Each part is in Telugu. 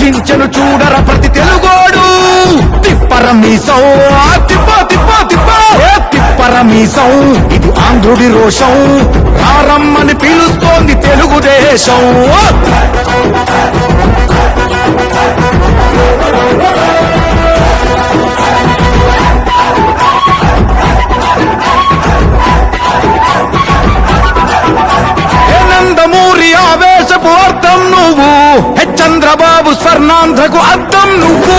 గర్జించను చూడర ప్రతి తెలుగోడు. తిప్పరమీసం ఆ తిప్ప తిప్ప తిప్ప. తిప్పర తిప్పరమీసం ఇది ఆంధ్రుడి రోషం. రారమ్మని పిలుస్తోంది తెలుగుదేశం. నందమూరి ఆవేశపు అర్థం నువ్వు. చంద్రబాబు అర్థం నువ్వు.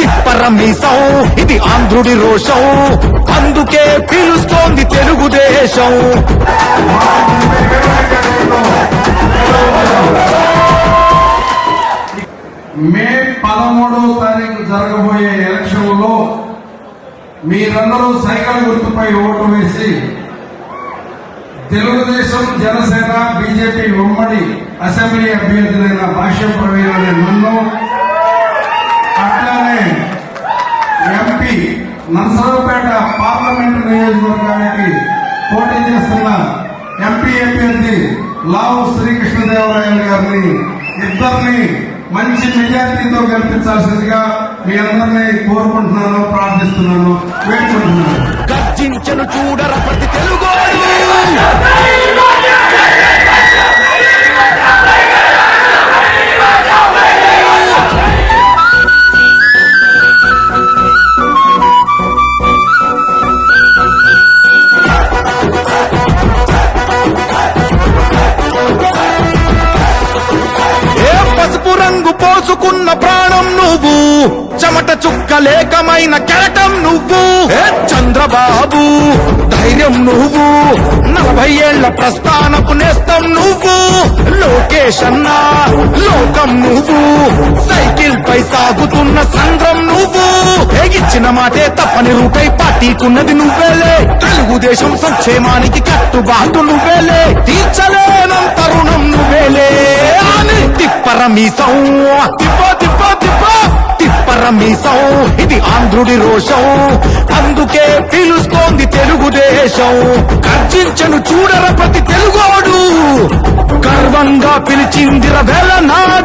తిప్పరమీసం ఇది ఆంధ్రుడి రోషం. అందుకే పిలుస్తోంది తెలుగుదేశం. మే పదమూడవ తారీఖు జరగబోయే ఎలక్షన్లో మీరందరూ సైకిల్ గుర్తుపై ఓటు వేసి తెలుగుదేశం జనసేన బీజేపీ ఉమ్మడి అసెంబ్లీ అభ్యర్థులైన భాష్యం ప్రవీణ అనే నన్ను అట్లానే ఎంపీ నరసరావుపేట పార్లమెంటు నియోజకవర్గానికి పోటీ చేస్తున్న ఎంపీ అభ్యర్థి లావు శ్రీకృష్ణదేవరాయలు గారిని ఇద్దరిని మంచి మెజార్టీతో గెలిపించాల్సిందిగా మీ అందరినీ కోరుకుంటున్నాను ప్రార్థిస్తున్నాను వేడుకుంటున్నాను. చూడర ప్రతి తెలుగు రంగు ప్రాణం నువ్వు చెమట చుక్క లేకమైన కెరటం నువ్వు. చంద్రబాబు ధైర్యం నువ్వు నలభై ఏళ్ళ ప్రస్థానపు నేస్తం నువ్వు. లోకేష్ అన్నా లోకం నువ్వు సైకిల్ పై సాగుతున్న సంద్ర ఇచ్చిన మాటే తప్పని రూపై పార్టీకున్నది నువ్వేలే. తెలుగుదేశం సంక్షేమానికి కట్టుబాటు నువ్వేలే. తీర్చలేనంత రుణం నువ్వేలే. అని తిప్పరమీసం. తిప్ప తిప్ప తిప్ప. తిప్పరమీసం. ఇది ఆంధ్రుడి రోషం. అందుకే పిలుస్తోంది తెలుగుదేశం. గర్జించను చూడర ప్రతి తెలుగోడు. గర్వంగా పిలిచిందిర వేళ నా